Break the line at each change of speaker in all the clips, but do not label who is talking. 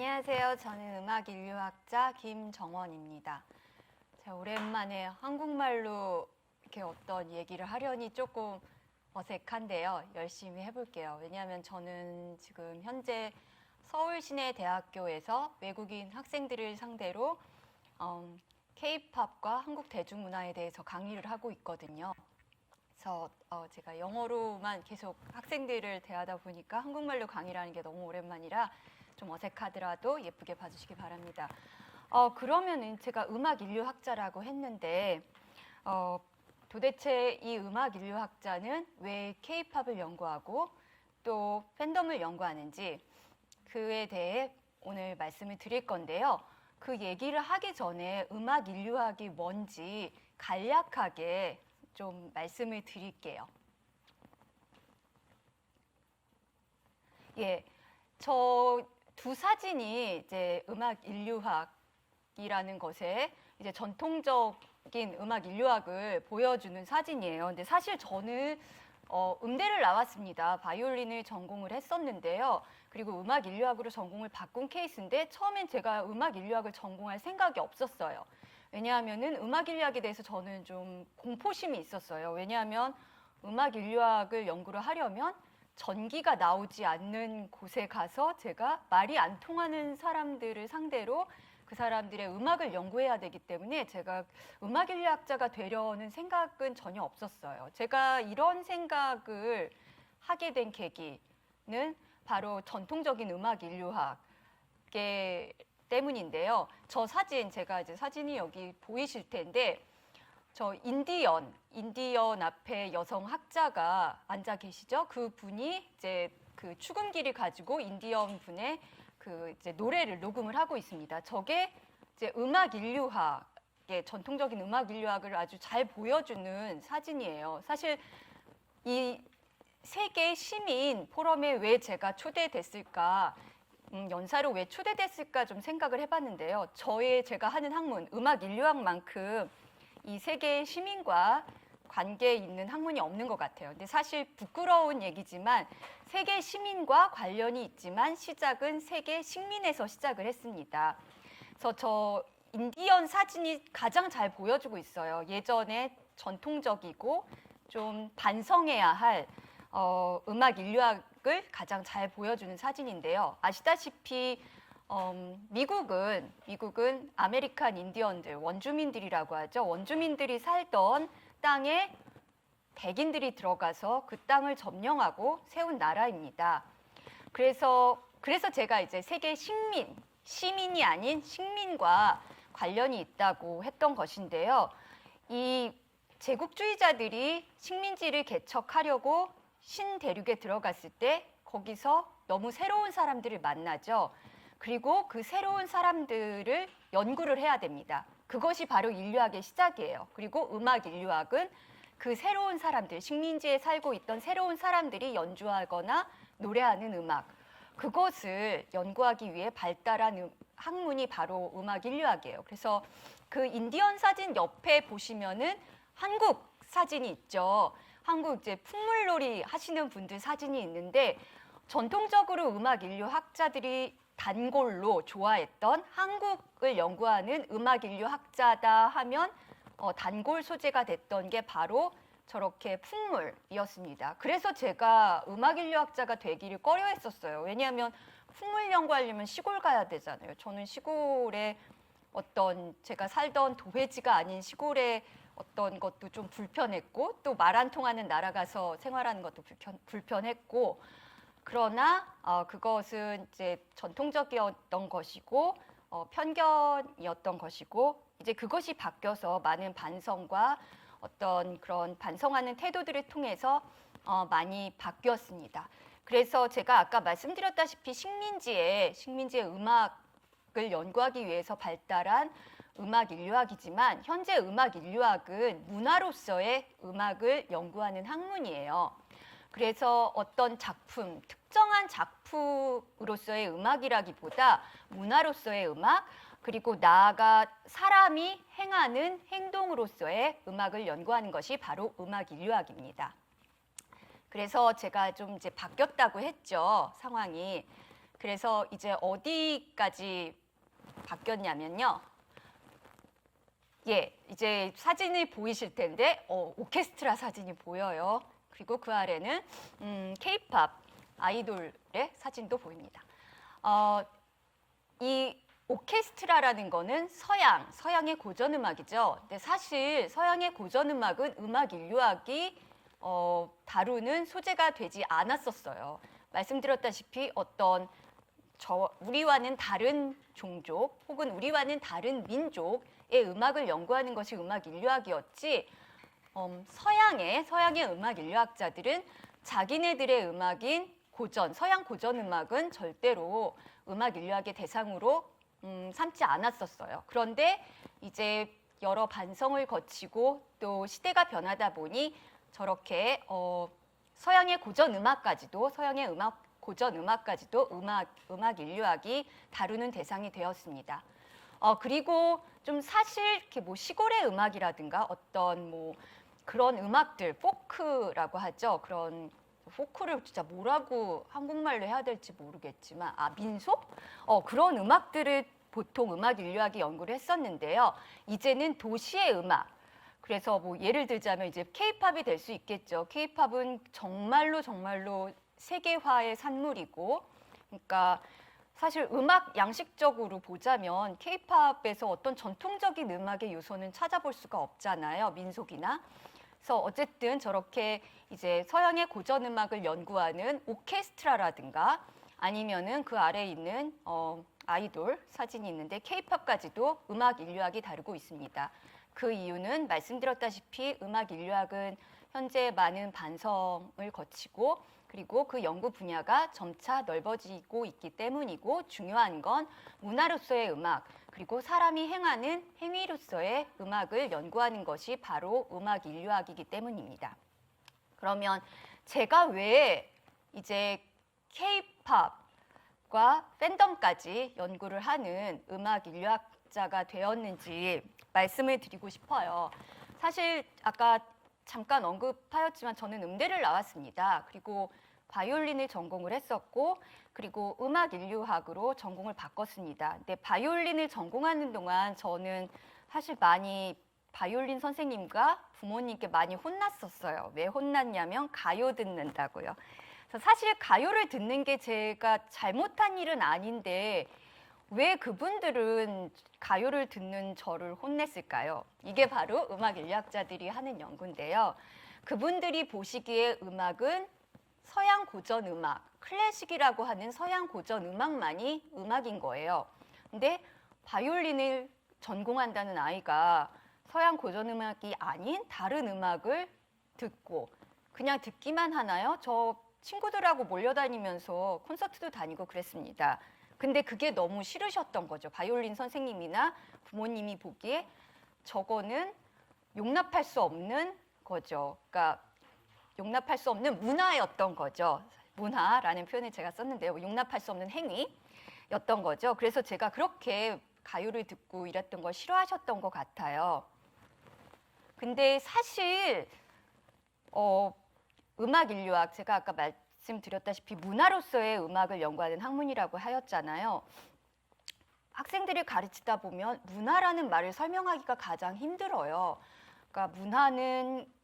안녕하세요. 저는 음악 인류학자 김정원입니다. 자, 오랜만에 한국말로 이렇게 어떤 얘기를 하려니 조금 어색한데요. 열심히 해볼게요. 왜냐하면 저는 지금 현재 서울 시내 대학교에서 외국인 학생들을 상대로 음, K-팝과 한국 대중문화에 대해서 강의를 하고 있거든요. 그래서 어, 제가 영어로만 계속 학생들을 대하다 보니까 한국말로 강의를 하는 게 너무 오랜만이라 좀 어색하더라도 예쁘게 봐주시기 바랍니다. 어, 그러면은 제가 음악 인류학자라고 했는데 어, 도대체 이 음악 인류학자는 왜 K-팝을 연구하고 또 팬덤을 연구하는지 그에 대해 오늘 말씀을 드릴 건데요. 그 얘기를 하기 전에 음악 인류학이 뭔지 간략하게 좀 말씀을 드릴게요. 예, 저 두 사진이 이제 음악 인류학이라는 것에 이제 전통적인 음악 인류학을 보여주는 사진이에요. 근데 사실 저는 어, 음대를 나왔습니다. 바이올린을 전공을 했었는데요. 그리고 음악 인류학으로 전공을 바꾼 케이스인데 처음엔 제가 음악 인류학을 전공할 생각이 없었어요. 왜냐하면은 음악 인류학에 대해서 저는 좀 공포심이 있었어요. 왜냐하면 음악 인류학을 연구를 하려면 전기가 나오지 않는 곳에 가서 제가 말이 안 통하는 사람들을 상대로 그 사람들의 음악을 연구해야 되기 때문에 제가 음악 인류학자가 되려는 생각은 전혀 없었어요. 제가 이런 생각을 하게 된 계기는 바로 전통적인 음악 인류학의 때문인데요. 저 사진 제가 이제 사진이 여기 보이실 텐데 저 인디언 인디언 앞에 여성 학자가 앉아 계시죠. 그 분이 이제 그 축음기를 가지고 인디언 분의 그 이제 노래를 녹음을 하고 있습니다. 저게 이제 음악 인류학의 전통적인 음악 인류학을 아주 잘 보여주는 사진이에요. 사실 이 세계 시민 포럼에 왜 제가 초대됐을까? 음, 연사로 왜 초대됐을까 좀 생각을 해봤는데요. 저의 제가 하는 학문 음악 인류학만큼 이 세계 시민과 관계 있는 학문이 없는 것 같아요. 근데 사실 부끄러운 얘기지만 세계 시민과 관련이 있지만 시작은 세계 식민에서 시작을 했습니다. 그래서 저 인디언 사진이 가장 잘 보여주고 있어요. 예전에 전통적이고 좀 반성해야 할 어, 음악 인류학을 가장 잘 보여주는 사진인데요. 아시다시피 음, 미국은 미국은 아메리칸 인디언들 원주민들이라고 하죠. 원주민들이 살던 땅에 백인들이 들어가서 그 땅을 점령하고 세운 나라입니다. 그래서 그래서 제가 이제 세계 식민 시민이 아닌 식민과 관련이 있다고 했던 것인데요. 이 제국주의자들이 식민지를 개척하려고 신대륙에 들어갔을 때 거기서 너무 새로운 사람들을 만나죠. 그리고 그 새로운 사람들을 연구를 해야 됩니다. 그것이 바로 인류학의 시작이에요. 그리고 음악 인류학은 그 새로운 사람들, 식민지에 살고 있던 새로운 사람들이 연주하거나 노래하는 음악, 그것을 연구하기 위해 발달한 음- 학문이 바로 음악 인류학이에요. 그래서 그 인디언 사진 옆에 보시면은 한국 사진이 있죠. 한국 이제 풍물놀이 하시는 분들 사진이 있는데 전통적으로 음악 인류 학자들이 단골로 좋아했던 한국을 연구하는 음악 인류 학자다 하면 어, 단골 소재가 됐던 게 바로 저렇게 풍물이었습니다. 그래서 제가 음악 인류 학자가 되기를 꺼려 했었어요. 왜냐하면 풍물 연구하려면 시골 가야 되잖아요. 저는 시골에 어떤 제가 살던 도회지가 아닌 시골에 어떤 것도 좀 불편했고 또 말 안 통하는 나라 가서 생활하는 것도 불편, 불편했고 그러나 어, 그것은 이제 전통적이었던 것이고 어, 편견이었던 것이고 이제 그것이 바뀌어서 많은 반성과 어떤 그런 반성하는 태도들을 통해서 어, 많이 바뀌었습니다. 그래서 제가 아까 말씀드렸다시피 식민지에 식민지의 음악을 연구하기 위해서 발달한 음악 인류학이지만 현재 음악 인류학은 문화로서의 음악을 연구하는 학문이에요. 그래서 어떤 작품, 특정한 작품으로서의 음악이라기보다 문화로서의 음악, 그리고 나아가 사람이 행하는 행동으로서의 음악을 연구하는 것이 바로 음악 인류학입니다. 그래서 제가 좀 이제 바뀌었다고 했죠, 상황이. 그래서 이제 어디까지 바뀌었냐면요. 예, 이제 사진이 보이실 텐데 어, 오케스트라 사진이 보여요. 그리고 그 아래는 음, K-팝 아이돌의 사진도 보입니다. 어, 이 오케스트라라는 거는 서양, 서양의 고전 음악이죠. 근데 사실 서양의 고전 음악은 음악 인류학이 어, 다루는 소재가 되지 않았었어요. 말씀드렸다시피 어떤 저 우리와는 다른 종족 혹은 우리와는 다른 민족의 음악을 연구하는 것이 음악 인류학이었지. 음, 서양의 서양의 음악 인류학자들은 자기네들의 음악인 고전 서양 고전 음악은 절대로 음악 인류학의 대상으로 음, 삼지 않았었어요. 그런데 이제 여러 반성을 거치고 또 시대가 변하다 보니 저렇게 어, 서양의 고전 음악까지도 서양의 음악 고전 음악까지도 음악 음악 인류학이 다루는 대상이 되었습니다. 어, 그리고 좀 사실 이렇게 뭐 시골의 음악이라든가 어떤 뭐 그런 음악들 포크라고 하죠. 그런 포크를 진짜 뭐라고 한국말로 해야 될지 모르겠지만 아 민속 어 그런 음악들을 보통 음악 인류학이 연구를 했었는데요. 이제는 도시의 음악 그래서 뭐 예를 들자면 이제 케이팝이 될 수 있겠죠. 케이팝은 정말로 정말로 세계화의 산물이고 그러니까 사실 음악 양식적으로 보자면 케이팝에서 어떤 전통적인 음악의 요소는 찾아볼 수가 없잖아요. 민속이나. 그래서 어쨌든 저렇게 이제 서양의 고전 음악을 연구하는 오케스트라라든가 아니면은 그 아래에 있는 어, 아이돌 사진이 있는데 케이팝까지도 음악 인류학이 다루고 있습니다. 그 이유는 말씀드렸다시피 음악 인류학은 현재 많은 반성을 거치고 그리고 그 연구 분야가 점차 넓어지고 있기 때문이고 중요한 건 문화로서의 음악 그리고 사람이 행하는 행위로서의 음악을 연구하는 것이 바로 음악 인류학이기 때문입니다. 그러면 제가 왜 이제 K-팝과 팬덤까지 연구를 하는 음악 인류학자가 되었는지 말씀을 드리고 싶어요. 사실 아까 잠깐 언급하였지만 저는 음대를 나왔습니다. 그리고 바이올린을 전공을 했었고 그리고 음악 인류학으로 전공을 바꿨습니다. 근데 바이올린을 전공하는 동안 저는 사실 많이 바이올린 선생님과 부모님께 많이 혼났었어요. 왜 혼났냐면 가요 듣는다고요. 그래서 사실 가요를 듣는 게 제가 잘못한 일은 아닌데 왜 그분들은 가요를 듣는 저를 혼냈을까요? 이게 바로 음악 인류학자들이 하는 연구인데요. 그분들이 보시기에 음악은 서양 고전 음악, 클래식이라고 하는 서양 고전 음악만이 음악인 거예요. 근데 바이올린을 전공한다는 아이가 서양 고전 음악이 아닌 다른 음악을 듣고 그냥 듣기만 하나요? 저 친구들하고 몰려다니면서 콘서트도 다니고 그랬습니다. 근데 그게 너무 싫으셨던 거죠. 바이올린 선생님이나 부모님이 보기에 저거는 용납할 수 없는 거죠. 그러니까 용납할 수 없는 문화였던 거죠. 문화라는 표현을 제가 썼는데요. 용납할 수 없는 행위였던 거죠. 그래서 제가 그렇게 가요를 듣고 이랬던 걸 싫어하셨던 것 같아요. 근데 사실 어, 음악 인류학 제가 아까 말씀드렸다시피 문화로서의 음악을 연구하는 학문이라고 하였잖아요. 학생들이 가르치다 보면 문화라는 말을 설명하기가 가장 힘들어요. 그러니까 문화는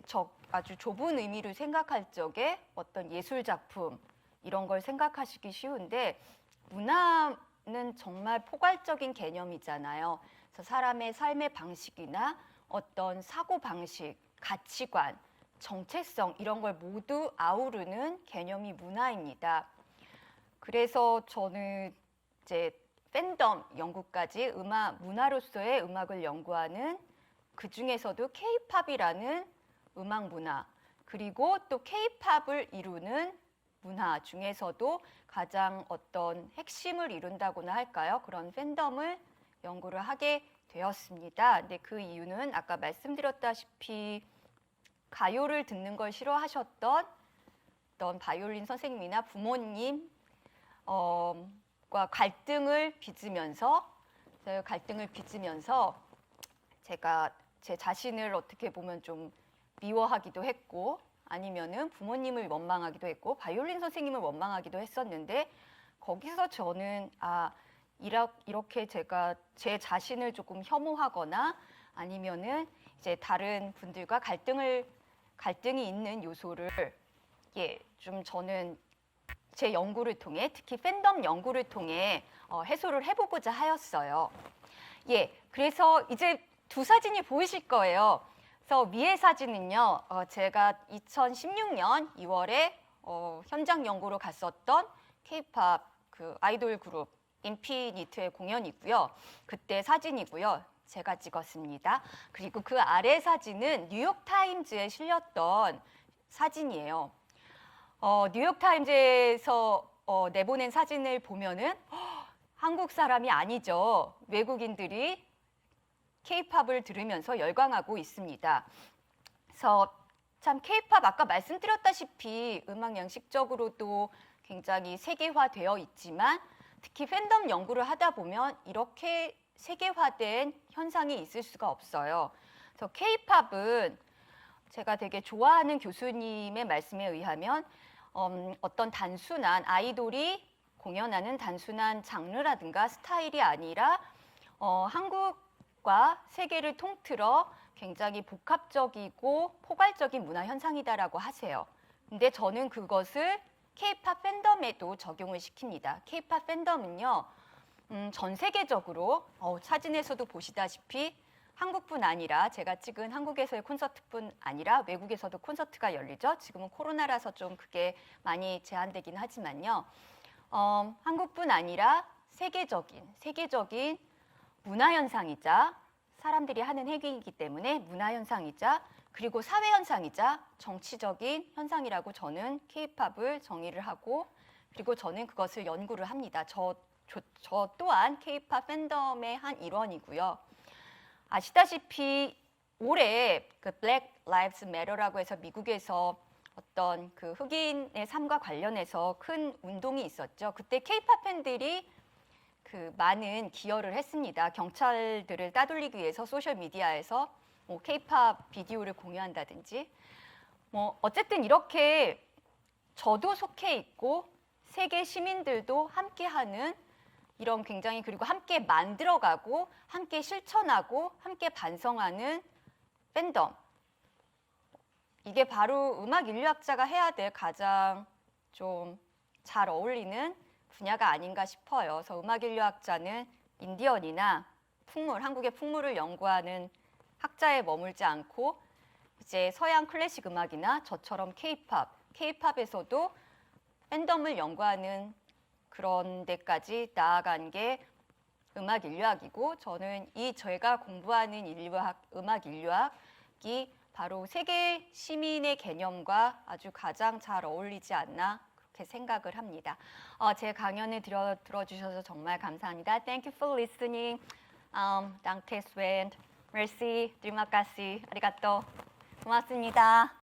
적 아주 좁은 의미로 생각할 적에 어떤 예술 작품 이런 걸 생각하시기 쉬운데 문화는 정말 포괄적인 개념이잖아요. 그래서 사람의 삶의 방식이나 어떤 사고 방식, 가치관, 정체성 이런 걸 모두 아우르는 개념이 문화입니다. 그래서 저는 이제 팬덤 연구까지 음악 문화로서의 음악을 연구하는 그 중에서도 K-팝이라는 음악 문화 그리고 또 K-팝을 이루는 문화 중에서도 가장 어떤 핵심을 이룬다고나 할까요? 그런 팬덤을 연구를 하게 되었습니다. 근데 그 이유는 아까 말씀드렸다시피 가요를 듣는 걸 싫어하셨던 어떤 바이올린 선생님이나 부모님 어, 과 갈등을 빚으면서 갈등을 빚으면서 제가 제 자신을 어떻게 보면 좀 미워하기도 했고 아니면은 부모님을 원망하기도 했고 바이올린 선생님을 원망하기도 했었는데 거기서 저는 아 이렇게 제가 제 자신을 조금 혐오하거나 아니면은 이제 다른 분들과 갈등을 갈등이 있는 요소를 예 좀 저는 제 연구를 통해 특히 팬덤 연구를 통해 어, 해소를 해보고자 하였어요. 예, 그래서 이제 두 사진이 보이실 거예요. 그래서 위의 사진은요, 어, 제가 2016년 2월에 어, 현장 연구로 갔었던 K-팝 그 아이돌 그룹 인피니트의 공연이고요. 그때 사진이고요. 제가 찍었습니다. 그리고 그 아래 사진은 뉴욕 타임즈에 실렸던 사진이에요. 어, 뉴욕 타임즈에서 어, 내보낸 사진을 보면은 허, 한국 사람이 아니죠. 외국인들이 K-팝을 들으면서 열광하고 있습니다. 그래서 참 K-팝 아까 말씀드렸다시피 음악 양식적으로도 굉장히 세계화되어 있지만 특히 팬덤 연구를 하다 보면 이렇게 세계화된 현상이 있을 수가 없어요. 그래서 K-팝은 제가 되게 좋아하는 교수님의 말씀에 의하면 음, 어떤 단순한 아이돌이 공연하는 단순한 장르라든가 스타일이 아니라 어, 한국 과 세계를 통틀어 굉장히 복합적이고 포괄적인 문화 현상이다라고 하세요. 근데 저는 그것을 K-팝 팬덤에도 적용을 시킵니다. K-팝 팬덤은요, 음, 전 세계적으로 어, 사진에서도 보시다시피 한국뿐 아니라 제가 찍은 한국에서의 콘서트뿐 아니라 외국에서도 콘서트가 열리죠. 지금은 코로나라서 좀 그게 많이 제한되긴 하지만요. 어, 한국뿐 아니라 세계적인 세계적인 문화 현상이자 사람들이 하는 행위이기 때문에 문화 현상이자 그리고 사회 현상이자 정치적인 현상이라고 저는 K-팝을 정의를 하고 그리고 저는 그것을 연구를 합니다. 저, 저, 저 또한 K-팝 팬덤의 한 일원이고요. 아시다시피 올해 그 Black Lives Matter라고 해서 미국에서 어떤 그 흑인의 삶과 관련해서 큰 운동이 있었죠. 그때 K-팝 팬들이 그 많은 기여를 했습니다. 경찰들을 따돌리기 위해서 소셜 미디어에서 뭐 K-팝 비디오를 공유한다든지 뭐 어쨌든 이렇게 저도 속해 있고 세계 시민들도 함께하는 이런 굉장히 그리고 함께 만들어가고 함께 실천하고 함께 반성하는 팬덤 이게 바로 음악 인류학자가 해야 될 가장 좀 잘 어울리는 분야가 아닌가 싶어요. 그래서 음악 인류학자는 인디언이나 풍물, 한국의 풍물을 연구하는 학자에 머물지 않고 이제 서양 클래식 음악이나 저처럼 K-팝, K-팝에서도 팬덤을 연구하는 그런 데까지 나아간 게 음악 인류학이고 저는 이 제가 공부하는 인류학, 음악 인류학이 바로 세계 시민의 개념과 아주 가장 잘 어울리지 않나 그렇게 생각을 합니다. 어, 제 강연을 들어, 들어주셔서 정말 감사합니다. Thank you for listening. Um. Merci. Terima kasih. Arigato. 고맙습니다.